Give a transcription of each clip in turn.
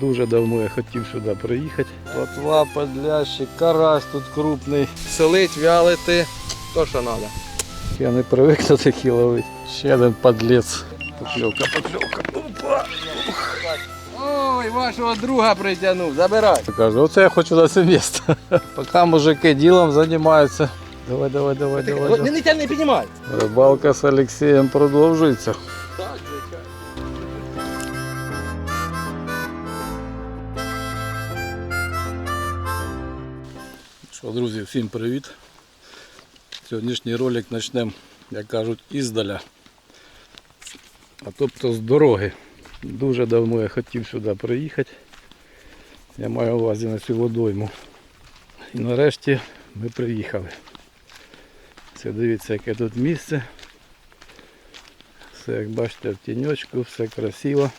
Дуже давно я хотів сюди приїхати. Плотва, подлящик, карась тут крупний. Солить, вялити, то що треба. Я не привик до такі ловити. Ще один подлець. Покльовка, покльовка. Опа! Ой, вашого друга притягнув, забирай. Каже, оце я хочу на це місце. Поки мужики ділом займаються. Давай, давай, давай, давай. давай. Не тягни, не піднімай. Рибалка з Олексієм продовжується. Друзі, всім привіт. Сьогоднішній ролик почнемо, як кажуть, іздаля. А тобто з дороги. Дуже давно я хотів сюди приїхати. Я маю увазі на цю водойму. І нарешті ми приїхали. Це дивіться, яке тут місце. Все, як бачите, в тіньочку, все красиво.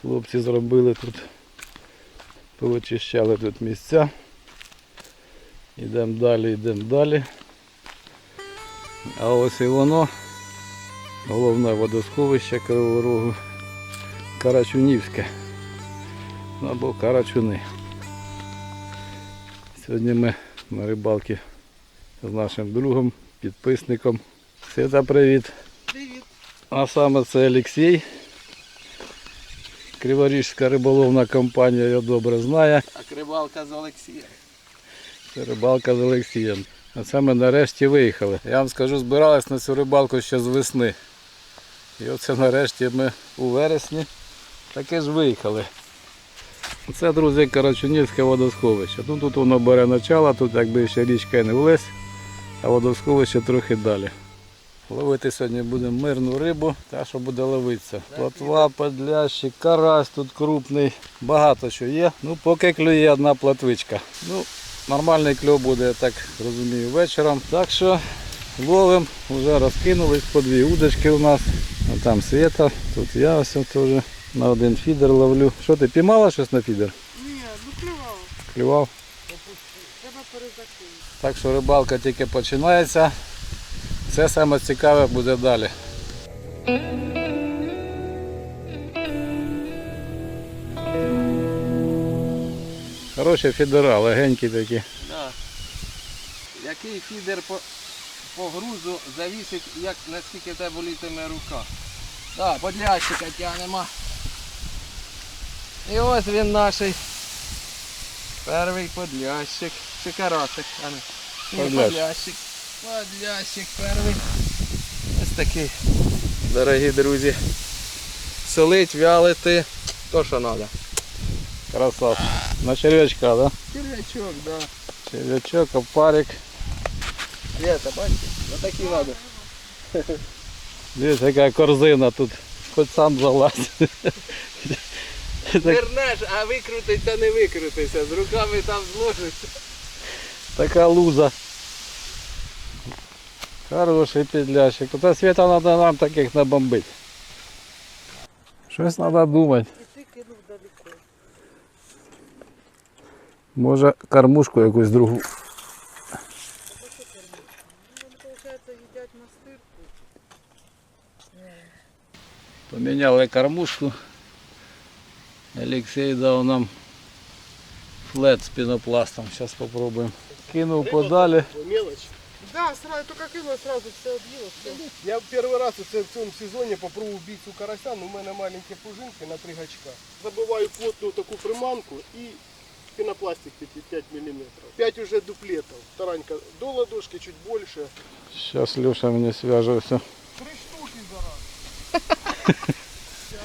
Хлопці зробили тут Повичищали тут місця. Йдемо далі, йдемо далі. А ось і воно. Головне водосховище Кривого Рогу. Карачунівське. Або Карачуни. Сьогодні ми на рибалці з нашим другом, підписником. Свята, привіт. Привіт. А саме це Олексій. Криворіжська риболовна компанія його добре знає. А рибалка з Олексієм. Це рибалка з Олексієм. А це ми нарешті виїхали. Я вам скажу, збирались на цю рибалку ще з весни. І оце нарешті ми у вересні таки ж виїхали. Це, друзі, Карачунівське водосховище. Ну, тут воно бере начало, тут якби ще річка і не влезь, а водосховище трохи далі. Ловити сьогодні будемо мирну рибу, та що буде ловитися. Плотва, подлящик, карась тут крупний, багато що є. Ну, поки клює одна плотвичка. Ну, нормальний кльов буде, я так розумію, вечором. Так що ловимо, вже розкинулись по дві удочки у нас. А там Света, тут я ось теж на один фідер ловлю. Що ти піймала щось на фідер? Ні, ну клював. Клював? Треба перезакинути. Так що рибалка тільки починається. Все саме цікаве буде далі. Хороші фідера, легенькі такі. Да. Який фідер по, по грузу завісить, як наскільки в тебе болітиме рука. Так, подлящика тягнемо. І ось він наш. Перший подлящик. Чи карасик, а не. Подлящик. Подлящик. Перший. Ось такий. Дорогі друзі. Солить, вялити, то що треба. Красавці. На черв'ячка, да? Червячок, да. Черв'ячок, опарик. Света, бачите? Отакі треба. Дивись, яка корзина тут. Хоч сам залазь. Вернеш, а викрутиться, не викрутиться. З руками там зложиться. Така луза. Хороший підлящик. Та світа треба нам таких набомбити. Щось треба думати. І ти кинув далеко. Може кормушку якусь другу. Ну, вони, виходить, їдять на стирку. Поміняли кормушку. Олексій дав нам флет з пінопластом. Зараз спробуємо. Кинув подалі. Да, сразу, только кинула, сразу все об'їло. Все. Я перший раз оце в цьому сезоні попробував бити цю карася, ну, у мене маленькі пружинки на три гачка. Забиваю плотну таку приманку і пінопластик 5 мм. 5 уже дуплетов. Таранька до ладошки, чуть більше. Зараз Леша мені зв'яже все. Три штуки зараз.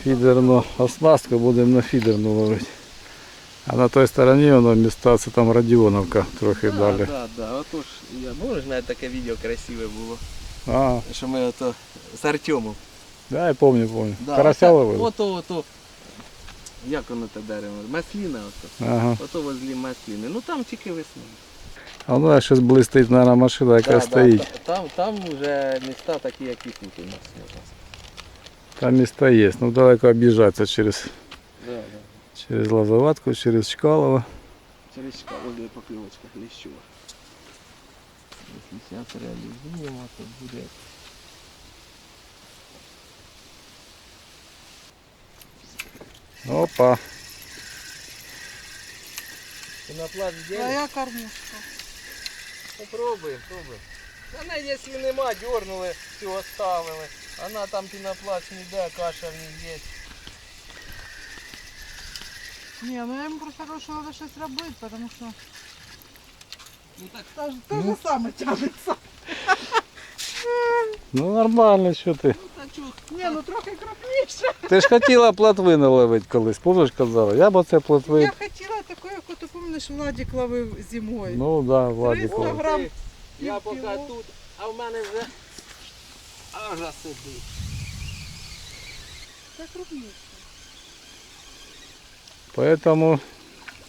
Фідерну оснастку будемо на фідерну ловити. А на той стороні воно міста, це там Радіоновка трохи далі. Так, так, так. Отож, я можеш навіть таке відео красиве було. А, Що ми ото з Артемом. да, я пам'ятаю, пам'ятаю. Да, Карася ловили? Ото, ото. Як воно те дерево? Масліна ото. Ага. Ото возлі масліни. Ну там тільки весна. А воно щось блистить, мабуть, машина, яка Да, да, стоїть. та- там, там вже міста такі, як і тут у нас. Там міста є. Ну далеко об'їжджатися через, Да, да. Через Лазоватку, через Чкалово. Через возле поклевочка лещова. Если сейчас реализуем, то будет Опа. Пінопласт зробили? Твоя кормушка. Попробуємо, пробуємо. Вона, якщо нема, дернули, все оставили. Вона там пінопласт ніде, каша в ній є. Не, ну я ему просто говорю, что надо что-то робити, потому что Ну так то, же- то же самое тянется. Ну нормально, що ти. та чого? Не, ну трохи крупніше. Ти ж хотіла плотви наловити колись, помниш казала? Я б оце плотви. Я хотіла таке, як ти пам'ятаєш, Владик ловив зимою. Ну да, Владик. 300 ловив. грам. Я поки тут, а в мене вже аж сидить. Це крупніше. Поэтому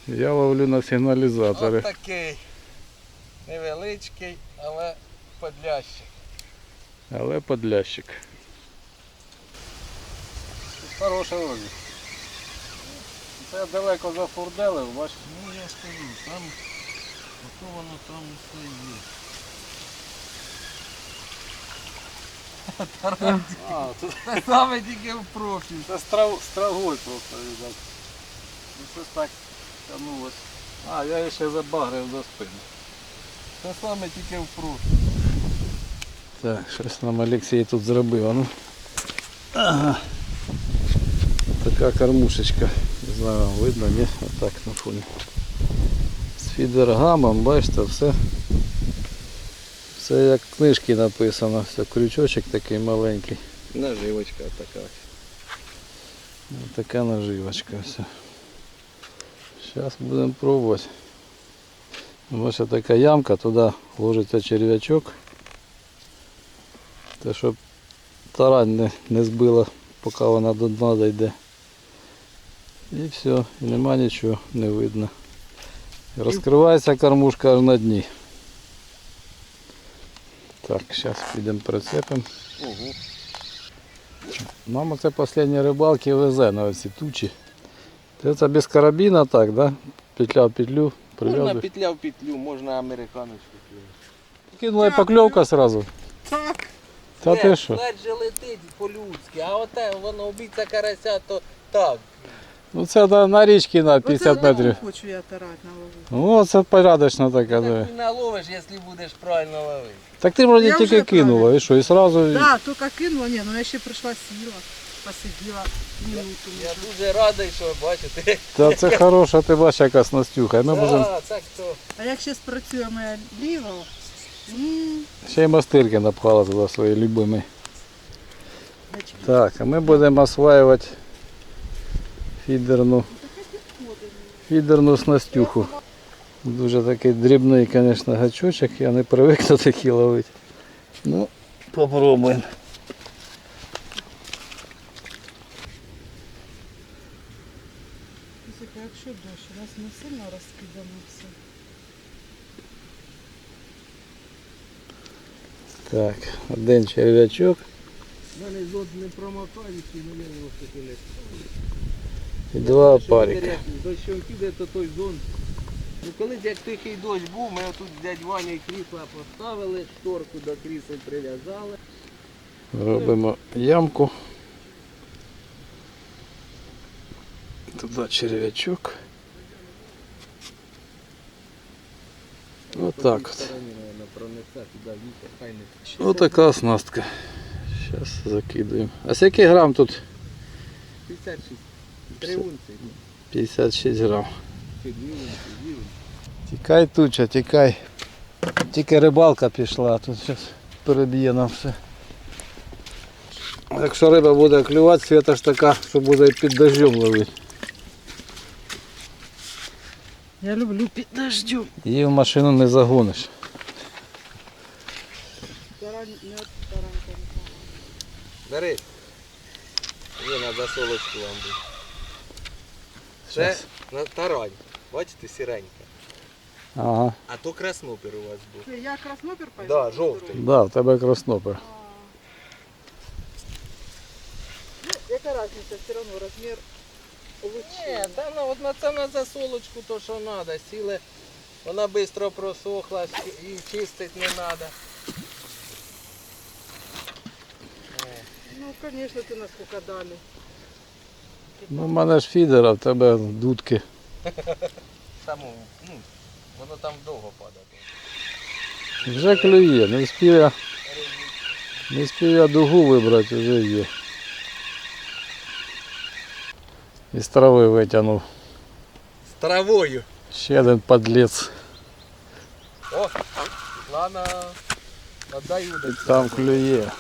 я ловлю на сигналізатори. Ось такий. Невеличкий, але подлящик. Але подлящик. Хороший розмір. Це далеко за фурделив, бачиш? Ну я скажу, там, ото воно там все є. А, тут саме тільки в профіль. це страв, страголь просто віддав. Ну щось так тянулось. А, я її ще забагрив за спину. Те саме тільки в профіль. Так, щось нам Олексій тут зробив. Ну. Ага. Така кормушечка. Не знаю, вам видно, ні? Отак на фоні. З фідергамом, бачите, все. Все як в книжці написано. Все, крючочок такий маленький. Наживочка така. Така наживочка. Все. Зараз будемо пробувати. Ось така ямка, туди ложиться черв'ячок. Те, щоб тарань не, не збила, поки вона до дна дійде. І все, і нема нічого, не видно. Розкривається кормушка аж на дні. Так, зараз підемо прицепимо. Нам оце останні рибалки везе на оці тучі. Це це без карабіна так, да? Петля в петлю, Можна прив'язуєш. петля в петлю, можна американочку. Кинула і покльовка сразу. Так. Та ти що? Ледь же летить по-людськи, а оте воно обійця карася, то так. Ну це на, на річці на 50 Оце метрів. таку хочу я тарати на лову. Ну це порядочно така. Да. Так ти наловиш, якщо будеш правильно ловити. Так ти вроді Я тільки вже кинула, правильно. і що, і сразу. Да, тільки кинула, ні, ну я ще прийшла сіла, посиділа минуту. Я дуже радий, що бачите. Та це хороша, ти бачиш, яка снастюха. Ми то. А як ще спрацює моя ліва, м, ще й мастирки напхала туди свої любимі. значить, Так, а ми будемо осваювати фідерну, фідерну снастюху. Дуже такий дрібний, звісно, гачочок, я не привик до такі ловити. Ну, попробуємо. слухай, якщо дощ, у нас не сильно розкидано все. Так, один черв'ячок У мене зод не промокаючий, мене його таки не і два опарика. Дощом піде, то той зон. Ну колись як тихий дощ був, ми отут з дядь Ваню крісла поставили, шторку до крісел прив'язали. Робимо ямку. Туди черв'ячок. Отак от. Пронесе туди вітер, хай не тече. Отака оснастка. Зараз закидуємо. А скільки грам тут? 56. Три унції. 56 грам. Чи дві унції, дві унції. Тікай туча, тікай. Тільки рибалка пішла, а тут зараз переб'є нам все. Якщо риба буде клювати, свята ж така, що буде під дождем ловити. Я люблю під дождем. Її в машину не загониш. Тарань, не от таранка, не Бери. Є на засолочку вам буде. Це на тарань. Бачите, сіренька. Ага. А то краснопір у вас був. Це Я краснопір пойду? Да, жовтий. Да, в тебе краснопер. Ну, яка разниця, все одно розмір Ні, лучше. та ну, от на це на засолочку то, що треба. Сіли, вона швидко просохла, і чистити не треба. Ну, конечно, ти нас дали. Ну, в мене ж фідер, а в тебе дудки. Саму, ну, воно там довго падає. Вже клює, не встиг я, не встиг я дугу вибрати, вже є. Із трави витягнув. З травою. Ще один подлець. О, Світлана, отдай І удочку. там клює.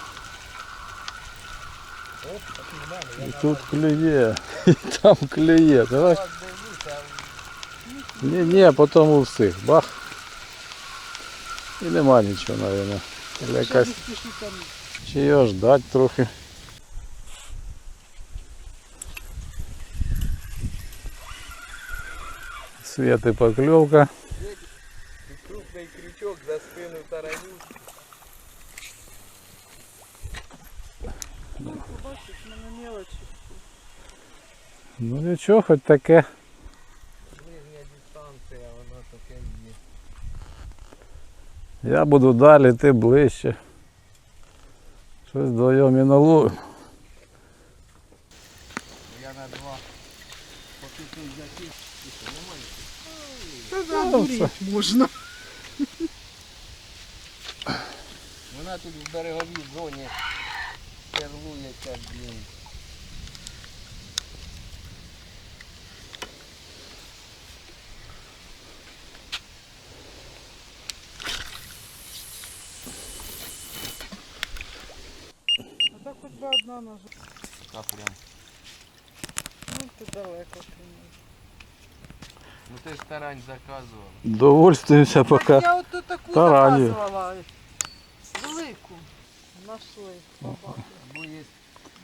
І на тут вас клює. І там клює. Давай. вас дивлюся, а Ні, ні, потім у всіх. Бах. І нема нічого, мабуть. Якась. Чи його ждать трохи. Світи покльовка. крупний крючок за спину тараню. Ну нічого, хоч таке. Ближня дистанція, воно таке є. Я буду далі, ти ближче. Щось вдвоєм і наловимо. Я на два. Поки тут закис, і що, немає? Та Ну, можна. Вона тут в береговій зоні перлується, блін. А так хоч би одна ножа. А прям. Ну, ти далеко. ти Ну ти ж тарань заказував. Довольствуємося поки. Так я от тут таку Тараню. заказувала. Велику. Нашли. Побачили. Або є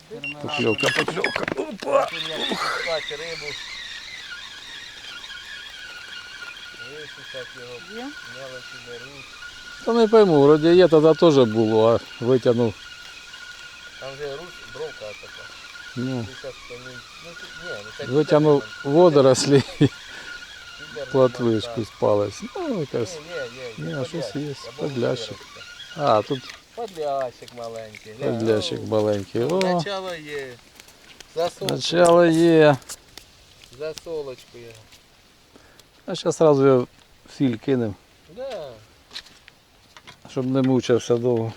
термінатор. Покльовка, покльовка. Опа! Потім як пускати рибу. Висушать його, Є? мелочі беруть. Та не пойму, вроді є, тоді теж було, а витягнув. Там же руч, бровка така. Ну, Ти щас по ній- Ну, тут, ні, ну, це витягнув підерман. водорослі і Підерман, платвишку так. з палець. Ну, якась. Ні, є, є, Ні, є, а щось подлящик, є, або подлящик. виростка. А, тут Подлящик маленький. подлящик маленький. О, Начало є. Засол... начало є. Засолочку його. А зараз одразу його сіль кинемо, Да. щоб не мучився довго.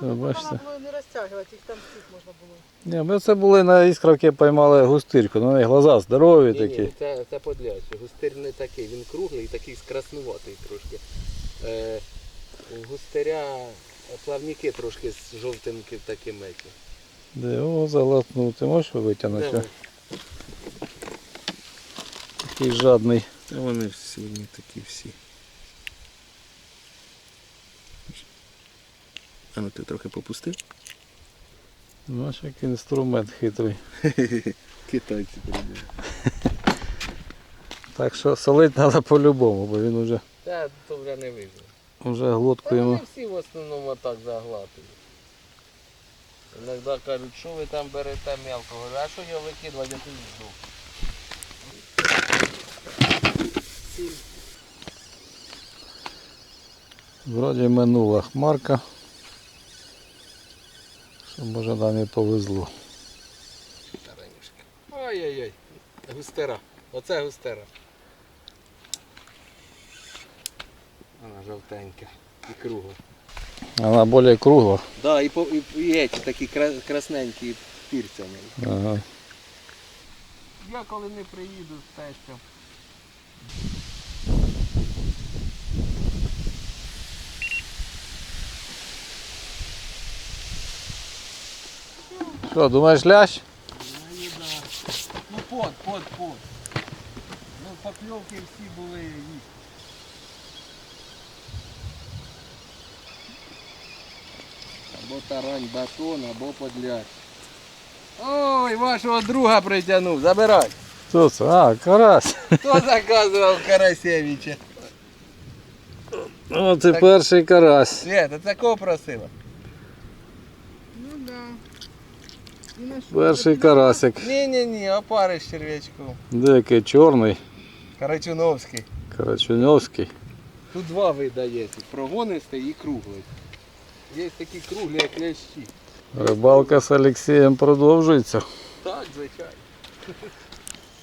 Це, бачите? було не розтягувати, їх там всіх можна було. Ні, ми це були на іскравці поймали густирку, ну, у неї глаза здорові Ні, ні, такі. це, це подлящик. Густир не такий, він круглий, такий скраснуватий трошки. Е, у густиря плавники трошки з жовтеньким таким етім. Де його заглотнути, можеш витягнути? Такий жадний. Та вони всі такі всі. А ну ти трохи попустив? Бачиш, як інструмент хитрий. Китайці прийдуть. Так що солить треба по-любому, бо він вже, Та то вже не вижу. Вже Та йому. вони всі в основному так заглатують. Іноді кажуть, що ви там берете мелко. Говорю, а що його викидувати, я тут здох. Вроді минула хмарка. Що може нам і повезло. Ой-ой-ой. Густера. Оце густера. Вона жовтенька і кругла. Вона більш кругла. Да, і, по, і, і ці такі кра- красненькі пірцями. Ага. Я коли не приїду з тестем. Що, думаєш лящ? Ну под, под, под. Ну покльовки всі були їх. Або тарань батон, або подляк. Ой, вашого друга притягнув, забирай. Хто це? А, карась. Хто заказував Карасевича? О, це Так. перший карась. Света, це кого просила? Ну да. І на що? Перший карасик. Ні-ні-ні, опари з черв'ячком. Деякий чорний, Карачуновський. карачуньовський. Тут два вида є. Прогонистий і круглий. Є такі круглі, як лящі. Рибалка з Олексієм продовжується. Так, звичайно.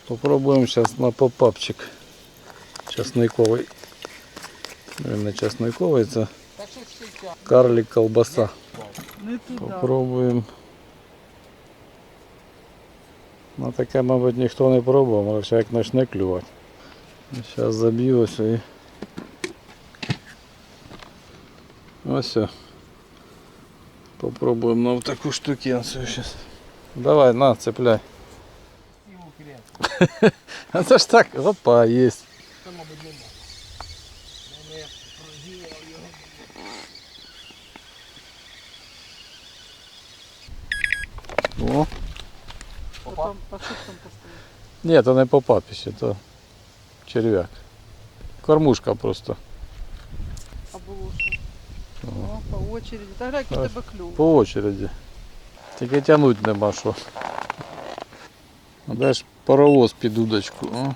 Попробуємо зараз на попапчик. Часниковий. Він не це ця. карлік колбаса. Попробуємо. Ну таке, мабуть, ніхто не пробував, ще як почне клювати. Зараз заб'ю ось і. Ось. все. Попробуємо на таку штукенцію зараз. Давай, на, цепляй. І укреп. А це ж так, опа, є. Це, мабуть, нема. Мене прозівав його. О. А там, а що там поставити? Ні, то не попапіще, то черв'як. Кормушка просто. А було що? О, по очереді. Та грай, який Так. тебе клюв. По очереді. Тільки тягнуть нема що. А Де ж паровоз під удочку. О.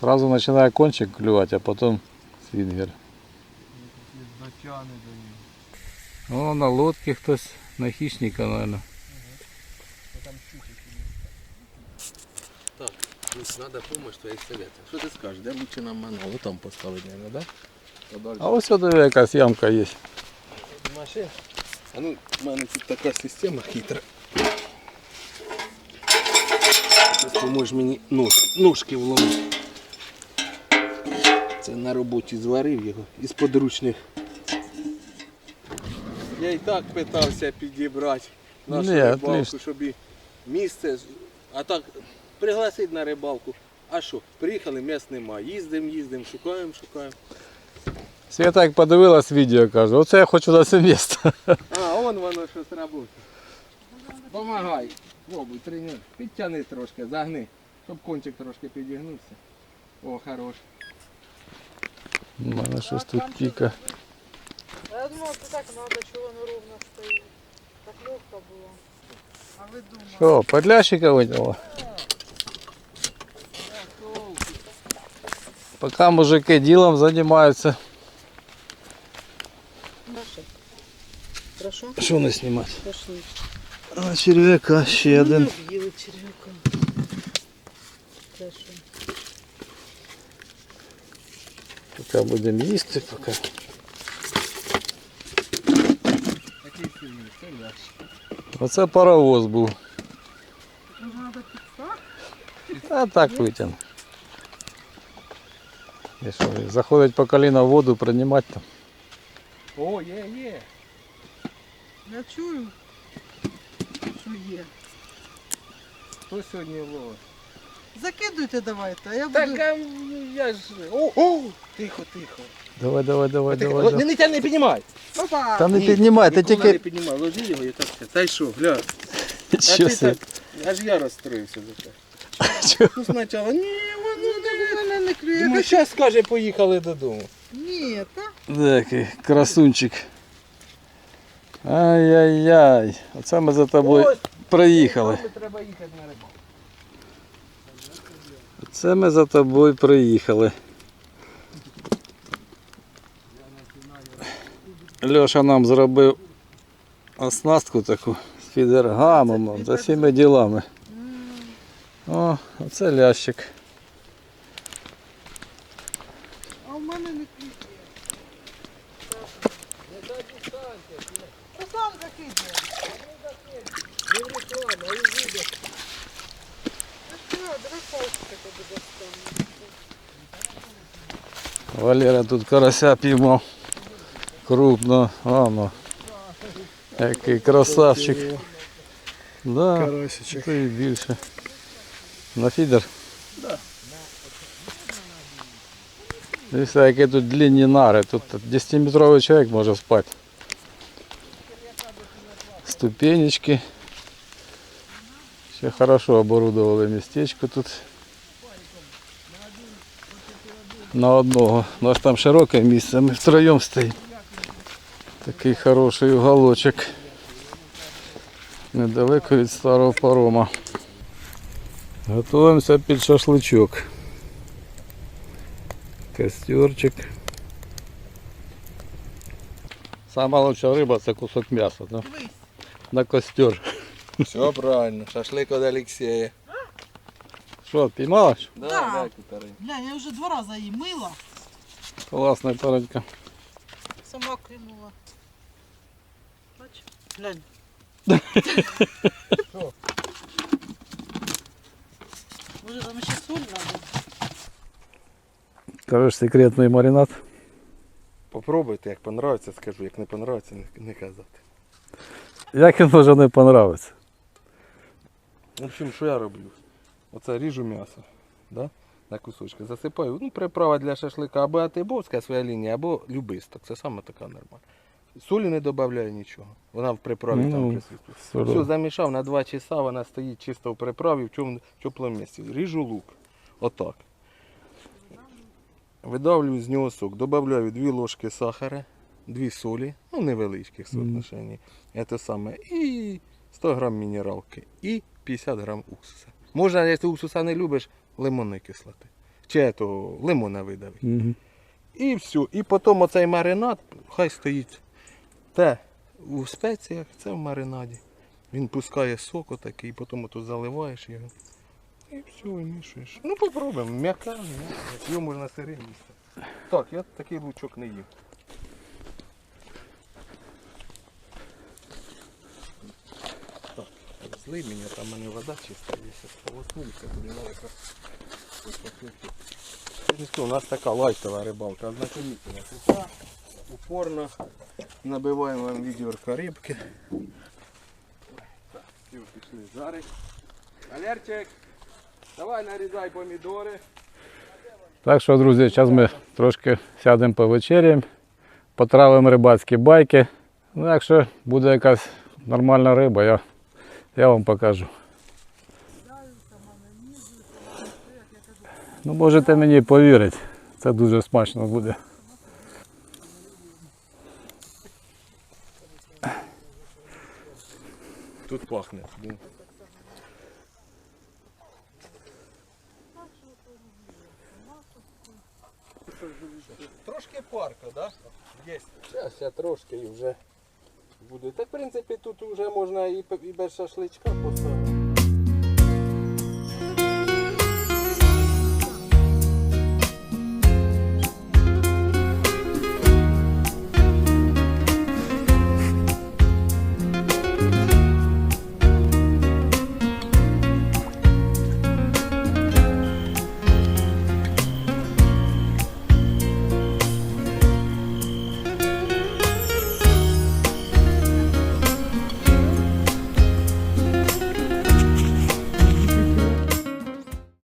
Сразу починає кончик клювати, а потім свінгер. Дотягне до нього. О, на лодці хтось, на хищника, мабуть. Там щучок Так, ну, треба допомогти твоїх советів. Що ти скажеш, де лучше нам манал? Ну там поставити, мабуть, так? Да? А ось сюди якась ямка є. А ну, в мене тут така система хитра. Поможеш мені нож, ножки вломити. Це на роботі зварив його із подручних. Я і так питався підібрати нашу Ні, рибалку, отлично. щоб і місце. А так пригласить на рибалку. А що, приїхали, м'яс нема. Їздимо, їздимо, шукаємо, шукаємо. Свята як подивилась відео, каже, оце я хочу на це місце. А, он воно щось робить. Помагай. Пробуй, тренер. Підтяни трошки, загни, щоб кончик трошки підігнувся. О, хорош. У мене щось тут піка. А я думала, це так треба, чого воно ровно стоїть. Так легко було. А ви думали? Що, подлящика виняла? Поки мужики ділом займаються. Хорошо? Що не знімати? Пошли. А черв'яка ще один. Об'їли черв'яка. Хорошо. Поки будемо їсти, поки. Такий сильний, це лящ. Оце паровоз був. Може треба підстати? А так витягну. І що, заходить по коліна в воду, приймати там. О, є, є. Я чую, що є. Хто сьогодні ловить? Закидуйте давайте, а я буду... Так, а я ж. О, о, тихо, тихо. Давай, давай, давай, Тихо. давай. Не, давай. не, тягни, не піднімай. Опа! Та не Ні, піднімай, ти Ніколи не тільки. піднімай, ложи його і так все. Та й що, гля. А Що ти це? так, аж я розстроївся за те. Чого? Ну спочатку, ні, воно не. мене не клює. Думаю, зараз скаже, поїхали додому. Ні, та? Такий красунчик. Ай-яй-яй. Оце ми за тобою Ось, приїхали. Треба їхати на рибалку. Це ми за тобою приїхали. Льоша нам зробив оснастку таку з фідергамом, за всіми ділами. О, оце лящик. Валера тут карася піймав. Крупно, ано. Який красавчик. Да, Карасичек. це і більше. На фідер? Да. Дивіться, які тут длинні нари. Тут 10-метровий чоловік може спати. Ступенечки. Ще хорошо оборудовали містечко тут. На одного. У нас там широке місце, ми втроєм стоїмо. Такий хороший уголочок. Недалеко від старого парома. Готуємося під шашличок. Костерчик. Сама лучша риба це кусок м'яса. Да? На костер. Все правильно, шашлик від Олексія. Що, піймалась? Да, Да. Глянь, я вже два рази її мила, Класна таранька. сама клюнула. Бач? Глянь. Може там ще соль треба? Кажеш, секретний маринад. Попробуйте, як понравиться, скажу, як не понравиться, не, не казати. Як він може не понравиться? В общем, що я роблю? Оце ріжу м'ясо, да? на кусочки, засипаю. Ну, приправа для шашлика або атибовська своя лінія, або любисток. Це саме така нормальна. Солі не додаю нічого. Вона в приправі там Ну, присутствує. солі. Все, замішав на 2 часа, вона стоїть чисто в приправі в теплому місці. Ріжу лук. Отак. Видавлюю з нього сок. Добавляю 2 ложки сахара, 2 солі, ну невеличких соотношенні. Це саме. І 100 грам мінералки. І 50 грам уксуса. Можна, якщо уксуса не любиш, лимонної кислоти. Чи то лимона видави. Угу. І все. І потім оцей маринад, хай стоїть. Те у спеціях, це в маринаді. Він пускає сок отакий, потім ото заливаєш його. І все, вимішуєш. Ну попробуємо. М'яка. Його можна сире їсти. Так, я такий лучок не їв. Злий мені, там мене вода чиста, є полоснуся, буде. У нас така лайтова рибалка, ознакомительна. Тут упорно набиваємо вам відерка рибки. Так, пішли жарить. Валерчик, давай нарізай помідори. Так що, друзі, зараз ми трошки сядемо по повечеряємо, потравимо рибацькі байки. Ну, якщо буде якась нормальна риба, я, я вам покажу. Ну, можете мені повірити, це дуже смачно буде. Тут пахне. блін. Трошки парка, да? Є. Зараз я трошки і вже Буде. Так, в принципі, тут вже можна і, і без шашличка поставити.